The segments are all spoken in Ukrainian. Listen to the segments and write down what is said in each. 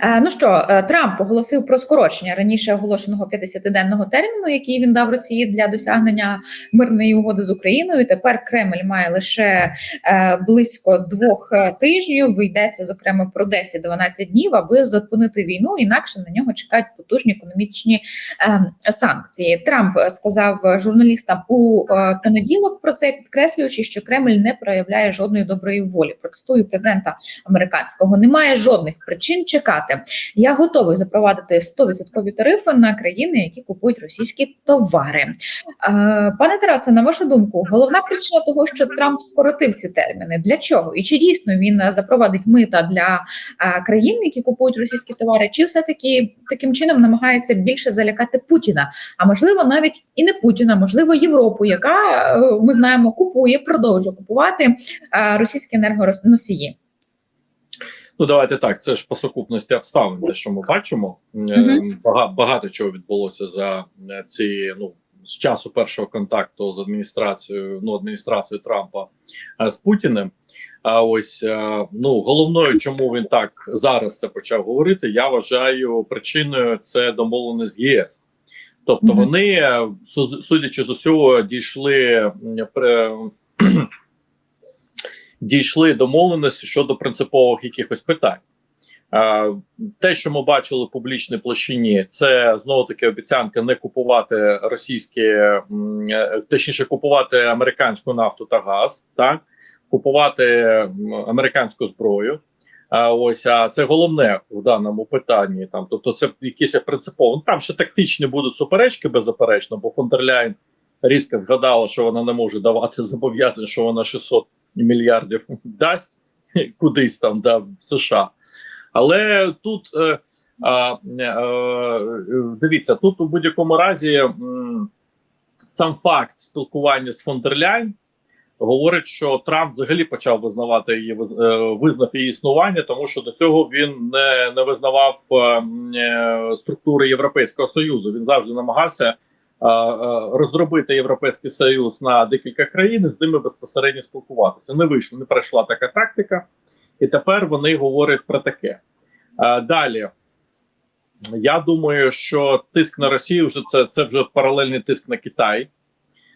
Е, Ну що, е, Трамп оголосив про скорочення раніше оголошеного 50-денного терміну, який він дав Росії для досягнення мирної угоди з Україною. Тепер Кремль має лише е, близько двох тижнів. Йдеться зокрема про 10-12 днів, аби зупинити війну. Інакше на нього чекають потужні економічні санкції. Трамп сказав журналістам у понеділок про це, підкреслюючи, що Кремль не проявляє жодної доброї волі. Процитую президента американського. Немає жодних причин чекати. Я готовий запровадити 100% тарифи на країни, які купують російські товари. Е, Пане Тарасе, на вашу думку, головна причина того, що Трамп скоротив ці терміни, для чого? І чи дійсно він запровадить мита для е, країн, які купують російські товари, чи все таки таким чином намагається більше залякати Путіна? А можливо, навіть і не Путіна, можливо, Європу, яка е, ми знаємо, купує, продовжує купувати російські енергоносії. Ну, давайте так. Це ж по сукупності обставин, те, що ми бачимо. Мгм. Багато, багато чого відбулося за е, ці ну з часу першого контакту з адміністрацією, ну адміністрацією Трампа е, з Путіним. А ось е, ну головною, чому він так зараз це почав говорити, я вважаю причиною це домовленість з ЄС. Тобто вони, судячи з усього, дійшли при, дійшли домовленості щодо принципових якихось питань. Те, що ми бачили в публічній площині, це знову таки обіцянка не купувати російські, е, точніше, купувати американську нафту та газ, так купувати американську зброю. А ось а це головне в даному питанні. Там, тобто, це якісь принципово. Ну, Там ще тактичні будуть суперечки, беззаперечно, бо фон дер Ляйн різко згадала, що вона не може давати зобов'язань, що вона 600 мільярдів дасть кудись там да, в США. Але тут е, е, е, дивіться, тут у будь-якому разі сам факт спілкування з фон дер Ляйн говорить, що Трамп взагалі почав визнавати її е, визнав її існування, тому що до цього він не, не визнавав е, структури Європейського союзу. Він завжди намагався розробити європейський союз на декілька країн і з ними безпосередньо спілкуватися. Не вийшло, не пройшла така тактика, і тепер вони говорять про таке. Далі. Я думаю, що тиск на Росію вже це, це вже паралельний тиск на Китай.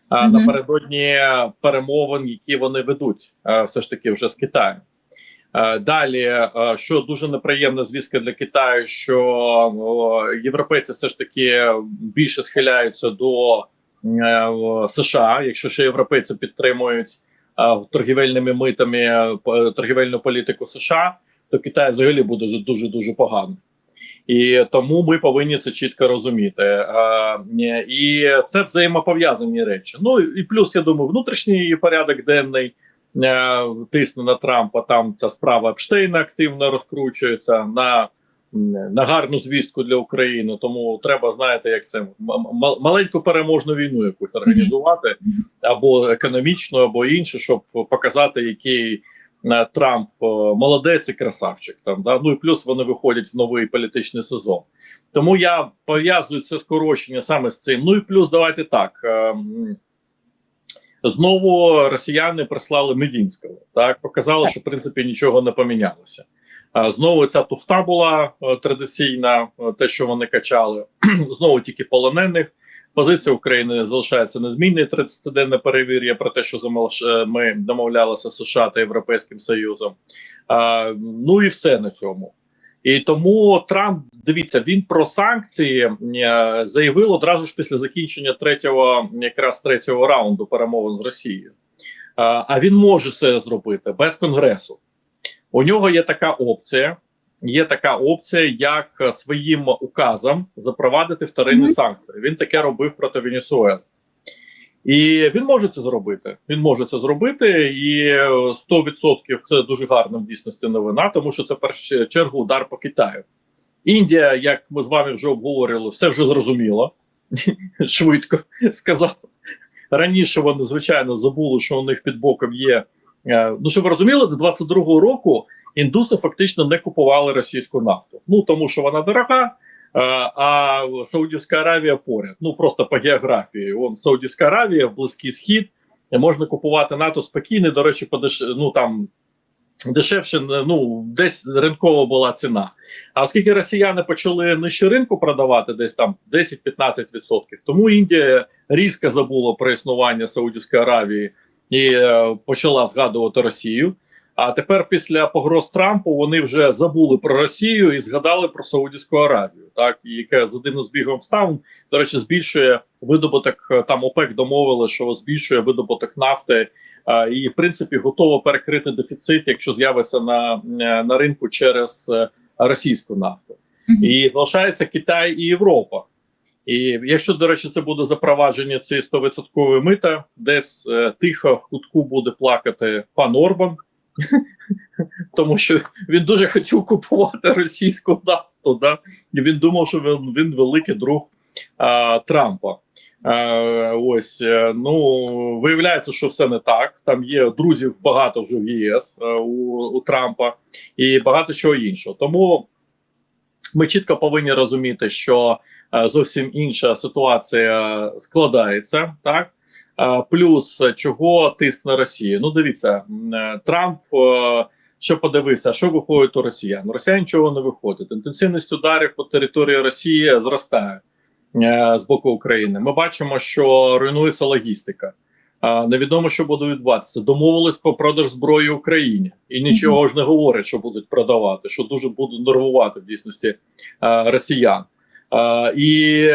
А Мгм. напередодні перемовин, які вони ведуть, все ж таки вже з Китаєм. Е, Далі, е, що дуже неприємна звістка для Китаю, що європейці все ж таки більше схиляються до е, США, якщо ще європейці підтримують торгівельними митами торгівельну політику США, то Китай взагалі буде дуже дуже погано. І тому ми повинні це чітко розуміти. І це взаємопов'язані речі. Ну і плюс, я думаю, внутрішній порядок денний тисне на Трампа. Там ця справа Епштейна активно розкручується на, на гарну звістку для України. Тому треба, знаєте, як це маленьку переможну війну якусь організувати або економічну, або інше, щоб показати, який е, Трамп е, молодець і красавчик. Там да ну і плюс вони виходять в новий політичний сезон. Тому я пов'язую це скорочення саме з цим. Ну і плюс, давайте так. Знову росіяни прислали Медінського. Так показали, що в принципі нічого не помінялося. Знову ця туфта була е, традиційна, е, те, що вони качали. знову тільки полонених. Позиція України залишається незмінною 30-денне перевір'я про те, що е, ми домовлялися з США та Європейським Союзом. Ну і все на цьому. І тому Трамп дивіться, він про санкції е, заявив одразу ж після закінчення третього, якраз третього раунду перемовин з Росією. А, він може це зробити без конгресу. У нього є така опція. Є така опція, як своїм указом запровадити вторинні Мгм. санкції. Він таке робив проти Венесуели. І він може це зробити. Він може це зробити, і е, 100% це дуже гарна в дійсності новина, тому що це в першу чергу удар по Китаю. Індія, як ми з вами вже обговорювали, все вже зрозуміло швидко сказав. Раніше вони, звичайно, забули, що у них під боком є. е, Ну, щоб ви розуміли, до 22-го року індуси фактично не купували російську нафту. Ну тому що вона дорога, е, а Саудівська Аравія поряд. Ну просто по географії. Вон Саудівська Аравія, Близький Схід, можна купувати НАТО спокійно. До речі, подеш... ну там дешевше, ну десь ринкова була ціна. А оскільки росіяни почали нижче ринку продавати, десь там 10-15%, тому Індія різко забула про існування Саудівської Аравії і е, почала згадувати Росію. А тепер, після погроз Трампу, вони вже забули про Росію і згадали про Саудівську Аравію, так і яка за дивним збігом обставин, до речі, збільшує видобуток. е, Там ОПЕК домовили, що збільшує видобуток нафти е, і, в принципі, готово перекрити дефіцит, якщо з'явиться на, е, на ринку через російську нафту. І залишається Китай і Європа. І якщо, до речі, це буде запровадження цієї 100% мита, десь е, тихо в кутку буде плакати пан Орбан, тому що він дуже хотів купувати російську нафту. Да? І він думав, що він, він великий друг а, Трампа. Е, ось е, ну виявляється, що все не так. Там є друзів багато вже в ЄС е, у, у Трампа і багато чого іншого. Тому ми чітко повинні розуміти, що е, зовсім інша ситуація складається, так. Е, Плюс е, чого тиск на Росію? Ну, дивіться, е, Трамп що подивився, що виходить у росіян? У Росіян нічого не виходить. Інтенсивність ударів по території Росії зростає з боку України. Ми бачимо, що руйнується логістика. Невідомо, що буде відбуватися. Домовились про продаж зброї Україні, і нічого ж не говорять, що будуть продавати, що дуже будуть нервувати в дійсності росіян. І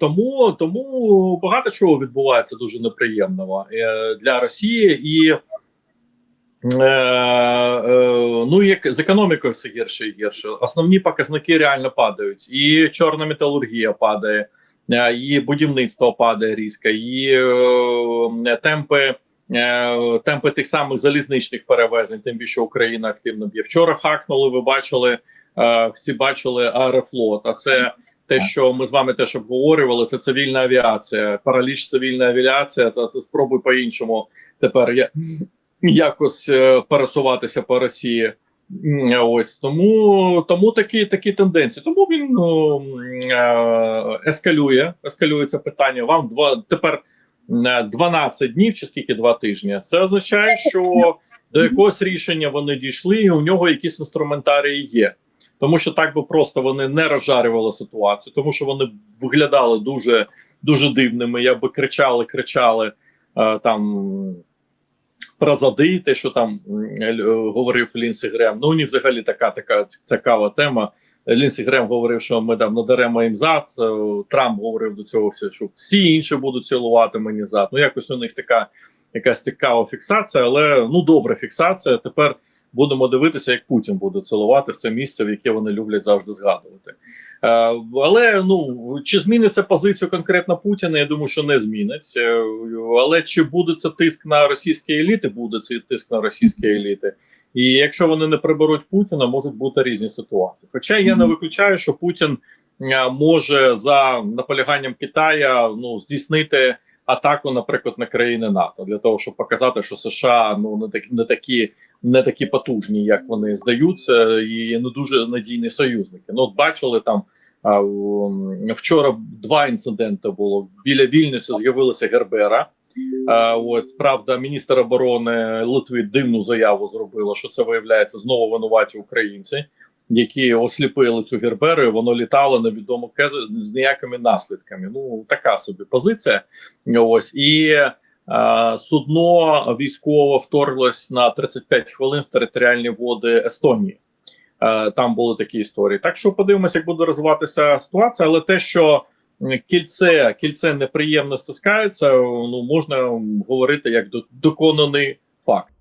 тому, тому багато чого відбувається дуже неприємного е, для Росії і. Е, е, ну, як з економікою все гірше і гірше. Основні показники реально падають, і чорна металургія падає, е, і будівництво падає різко, і е, темпи, темпи тих самих залізничних перевезень, тим більше Україна активно б'є. Вчора хакнули. Ви бачили, е, всі бачили Аерофлот. А це те, що ми з вами теж обговорювали, це цивільна авіація, параліч цивільна авіація. Та, та спробуй по-іншому тепер я якось е, пересуватися по Росії. Ось тому, тому такі такі тенденції. Тому він ну, е, ескалює, ескалює це питання. Вам два тепер е, 12 днів чи скільки два тижні. Це означає, що до якогось рішення вони дійшли, і у нього якісь інструментарії є. Тому що так би просто вони не розжарювали ситуацію, тому що вони виглядали дуже дуже дивними. Якби кричали, кричали е, там про зади, те, що там е, говорив Лінсі Грем. Ну, у них взагалі така така цікава тема. Лінсі Грем говорив, що ми там надаремо їм зад. е, Трамп говорив до цього все, що всі інші будуть цілувати мені зад. Ну, якось у них така якась цікава фіксація, але ну добра фіксація. Тепер будемо дивитися, як Путін буде цілувати в це місце, в яке вони люблять завжди згадувати. Е, але ну чи зміниться позицію конкретно Путіна? Я думаю, що не змінить. Е, але чи буде це тиск на російські еліти? Буде цей тиск на російські еліти. І якщо вони не приберуть Путіна, можуть бути різні ситуації. Хоча я не виключаю, що Путін е, може за наполяганням Китая ну здійснити атаку, наприклад, на країни НАТО для того, щоб показати, що США ну не такі не такі не такі потужні, як вони здаються, і не дуже надійні союзники. Ну, бачили там вчора два інциденти було. Біля Вільнюса з'явилася Гербера. А, от правда, міністр оборони Литви дивну заяву зробила, що це виявляється знову винуваті українці, які осліпили цю герберу. і Воно літало невідомо з ніякими наслідками. Ну така собі позиція. Ось і судно військово вторглось на 35 хвилин в територіальні води Естонії. Е, там були такі історії. Так що подивимося, як буде розвиватися ситуація, але те, що кільце кільце неприємно стискається, ну можна говорити як до- доконаний факт.